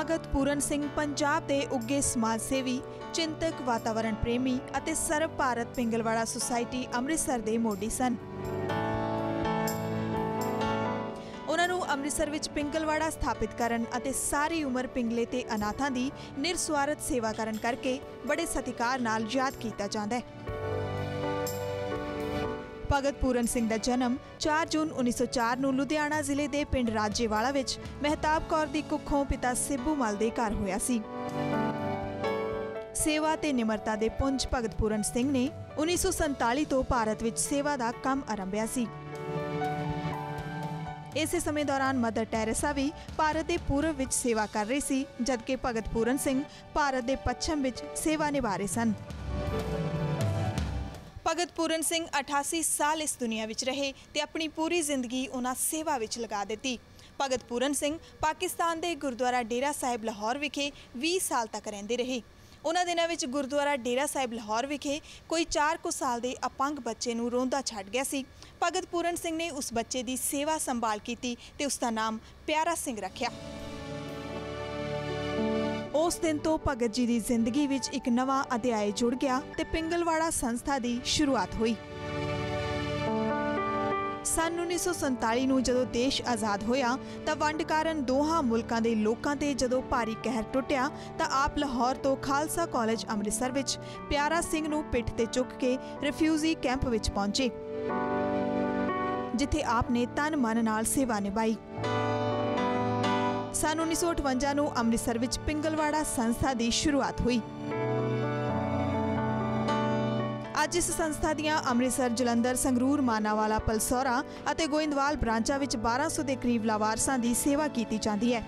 ਭਗਤ ਪੂਰਨ ਸਿੰਘ ਪੰਜਾਬ ਦੇ ਉੱਗੇ ਸਮਾਜ ਸੇਵੀ, ਚਿੰਤਕ, ਵਾਤਾਵਰਣ ਪ੍ਰੇਮੀ ਅਤੇ ਸਰਬ ਭਾਰਤ ਪਿੰਗਲਵਾੜਾ ਸੁਸਾਇਟੀ ਅੰਮ੍ਰਿਤਸਰ ਦੇ ਮੋਢੀ ਸਨ। ਉਹਨਾਂ ਨੂੰ ਅੰਮ੍ਰਿਤਸਰ ਵਿੱਚ ਪਿੰਗਲਵਾੜਾ ਸਥਾਪਿਤ ਕਰਨ ਅਤੇ ਸਾਰੀ ਉਮਰ ਪਿੰਗਲੇ ਤੇ ਅਨਾਥਾਂ ਦੀ ਨਿਰਸਵਾਰਥ ਸੇਵਾ ਕਰਨ ਕਰਕੇ ਬੜੇ ਸਤਿਕਾਰ ਨਾਲ ਯਾਦ ਕੀਤਾ ਜਾਂਦਾ ਹੈ। ਭਗਤ ਪੂਰਨ ਸਿੰਘ ਦਾ ਜਨਮ 4 ਜੂਨ 1904 ਨੂੰ ਲੁਧਿਆਣਾ ਜ਼ਿਲ੍ਹੇ ਦੇ ਪਿੰਡ ਰਾਜੇਵਾਲਾ ਵਿੱਚ ਮਹਿਤਾਬ ਕੌਰ ਦੀ ਕੁੱਖੋਂ ਪਿਤਾ ਸਿੱਬੂ ਮਲ ਦੇ ਘਰ ਹੋਇਆ ਸੀ। ਸੇਵਾ ਤੇ ਨਿਮਰਤਾ ਦੇ ਪੁੰਜ ਭਗਤ ਪੂਰਨ ਸਿੰਘ ਨੇ 1947 ਤੋਂ ਭਾਰਤ ਵਿੱਚ ਸੇਵਾ ਦਾ ਕੰਮ ਆਰੰਭਿਆ ਸੀ। ਇਸੇ ਸਮੇਂ ਦੌਰਾਨ ਮਦਰ ਟੈਰੇਸਾ ਵੀ ਭਾਰਤ ਦੇ ਪੂਰਬ ਵਿੱਚ ਸੇਵਾ ਕਰ ਰਹੀ ਸੀ, ਜਦਕਿ ਭਗਤ ਪੂਰਨ ਸਿੰਘ ਭਾਰਤ ਦੇ ਪੱਛਮ ਵਿੱਚ ਸੇਵਾ ਨਿਭਾ ਰਹੇ ਸਨ। ਭਗਤ ਪੂਰਨ ਸਿੰਘ 88 ਸਾਲ ਇਸ ਦੁਨੀਆ ਵਿੱਚ ਰਹੇ ਤੇ ਆਪਣੀ ਪੂਰੀ ਜ਼ਿੰਦਗੀ ਉਹਨਾਂ ਸੇਵਾ ਵਿੱਚ ਲਗਾ ਦਿੱਤੀ। ਭਗਤ ਪੂਰਨ ਸਿੰਘ ਪਾਕਿਸਤਾਨ ਦੇ ਗੁਰਦੁਆਰਾ ਡੇਰਾ ਸਾਹਿਬ ਲਾਹੌਰ ਵਿਖੇ 20 ਸਾਲ ਤੱਕ ਰਹਿੰਦੇ ਰਹੇ। ਉਹਨਾਂ ਦਿਨਾਂ ਵਿੱਚ ਗੁਰਦੁਆਰਾ ਡੇਰਾ ਸਾਹਿਬ ਲਾਹੌਰ ਵਿਖੇ ਕੋਈ 4 ਕੁ ਸਾਲ ਦੇ ਅਪੰਗ ਬੱਚੇ ਨੂੰ ਰੋਂਦਾ ਛੱਡ ਗਿਆ ਸੀ। ਭਗਤ ਪੂਰਨ ਸਿੰਘ ਨੇ ਉਸ ਬੱਚੇ ਦੀ ਸੇਵਾ ਸੰਭਾਲ ਕੀਤੀ ਤੇ ਉਸ ਦਾ ਨਾਮ ਪਿਆਰਾ ਸਿੰਘ ਰੱਖਿਆ। ਉਸ ਦਿਨ ਤੋਂ ਭਗਤ ਜੀ ਦੀ ਜ਼ਿੰਦਗੀ ਵਿੱਚ ਇੱਕ ਨਵਾਂ ਅਧਿਆਇ ਜੁੜ ਗਿਆ ਤੇ ਪਿੰਗਲਵਾੜਾ ਸੰਸਥਾ ਦੀ ਸ਼ੁਰੂਆਤ ਹੋਈ। ਸਨ 1947 ਨੂੰ ਜਦੋਂ ਦੇਸ਼ ਆਜ਼ਾਦ ਹੋਇਆ, ਤਾਂ ਵੰਡ ਕਾਰਨ ਦੋਹਾਂ ਮੁਲਕਾਂ ਦੇ ਲੋਕਾਂ ਤੇ ਜਦੋਂ ਭਾਰੀ ਕਹਿਰ ਟੁੱਟਿਆ, ਤਾਂ ਆਪ ਲਾਹੌਰ ਤੋਂ ਖਾਲਸਾ ਕਾਲਜ ਅੰਮ੍ਰਿਤਸਰ ਵਿੱਚ ਪਿਆਰਾ ਸਿੰਘ ਨੂੰ ਪਿੱਠ ਤੇ ਚੁੱਕ ਕੇ ਰਿਫਿਊਜੀ ਕੈਂਪ ਵਿੱਚ ਪਹੁੰਚੇ, ਜਿੱਥੇ ਆਪ ਨੇ ਤਨ ਮਨ ਨਾਲ ਸੇਵਾ ਨਿਭਾਈ। ਸਨ 1958 ਨੂੰ ਅੰਮ੍ਰਿਤਸਰ ਵਿੱਚ ਪਿੰਗਲਵਾੜਾ ਸੰਸਥਾ ਦੀ ਸ਼ੁਰੂਆਤ ਹੋਈ। ਅੱਜ ਇਸ ਸੰਸਥਾ ਦੀਆਂ ਅੰਮ੍ਰਿਤਸਰ, ਜਲੰਧਰ, ਸੰਗਰੂਰ, ਮਾਨਾਵਾਲਾ, ਪਲਸੌਰਾ ਅਤੇ ਗੋਇੰਦਵਾਲ ਬ੍ਰਾਂਚਾਂ ਵਿੱਚ 1200 ਦੇ ਕਰੀਬ ਲਾਵਾਰਸਾਂ ਦੀ ਸੇਵਾ ਕੀਤੀ ਜਾਂਦੀ ਹੈ।